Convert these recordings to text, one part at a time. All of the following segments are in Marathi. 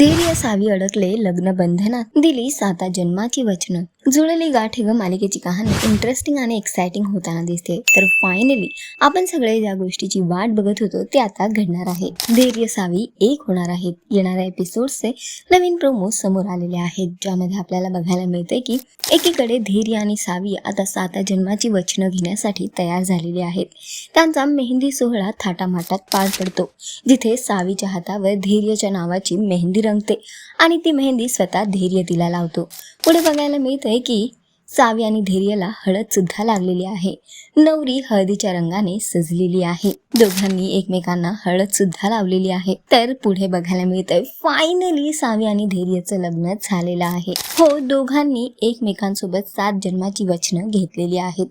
धैर्य सावी अडकले लग्न बंधनात दिली साता जन्माची वचनं. जुळली गाठ ग मालिकेची कहाणी इंटरेस्टिंग आणि एक्साइटिंग होताना दिसते. तर फायनली आपण सगळे ज्या गोष्टीची वाट बघत होतो ते आता घडणार आहे. धैर्य सावी एक होणार आहेत. येणाऱ्या एपिसोडचे नवीन प्रोमो समोर आलेले आहेत ज्यामध्ये आपल्याला बघायला मिळते की एकीकडे धैर्य आणि सावी आता साता जन्माची वचनं घेण्यासाठी तयार झालेली आहेत. त्यांचा मेहंदी सोहळा थाटामाटात पार पडतो जिथे सावीच्या हातावर धैर्यच्या नावाची मेहंदी रंगते आणि ती मेहंदी स्वतः धैर्य तिला लावतो. पुढे बघायला मिळतंय की सावी आणि धैर्यला हळद सुद्धा लागलेली आहे. नवरी हळदीच्या रंगाने सजलेली आहे. दोघांनी एकमेकांना हळद सुद्धा लावलेली आहे. तर पुढे बघायला मिळतंय फायनली सावी आणि धैर्यचं लग्न झालेलं आहे. हो दोघांनी एकमेकांसोबत सात जन्माची वचनं घेतलेली आहेत.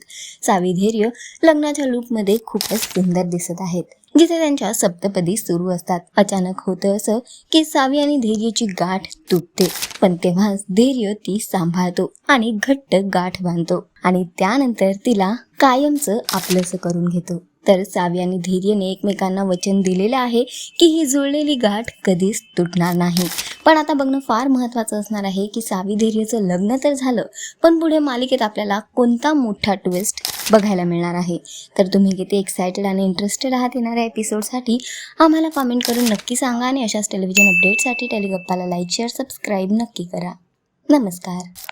सावी धैर्य लग्नाच्या लूकमध्ये खूपच सुंदर दिसत आहेत. जिथे त्यांच्या सप्तपदी सुरू असतात. अचानक होतं असं की सावी आणि धैर्यची गाठ तुटते. पण तेव्हाच धैर्य ती सांभाळतो आणि घट्ट गाठ बांधतो. आणि त्यानंतर तिला कायमचं आपलंसं करून घेतो. तर सावी आणि धैर्यने एकमेकांना वचन दिलेलं आहे की ही जुळलेली गाठ कधीच तुटणार नाही. पण आता बघणं फार महत्त्वाचं असणार आहे की सावी धैर्यचं लग्न तर झालं पण पुढे मालिकेत आपल्याला कोणता मोठा ट्विस्ट बघायला मिळणार आहे. तर तुम्ही किती एक्सायटेड आणि इंटरेस्टेड आहात येणाऱ्या एपिसोडसाठी आम्हाला कॉमेंट करून नक्की सांगा आणि अशाच टेलिव्हिजन अपडेटसाठी टेलिगप्पाला लाईक शेअर सबस्क्राईब नक्की करा. नमस्कार.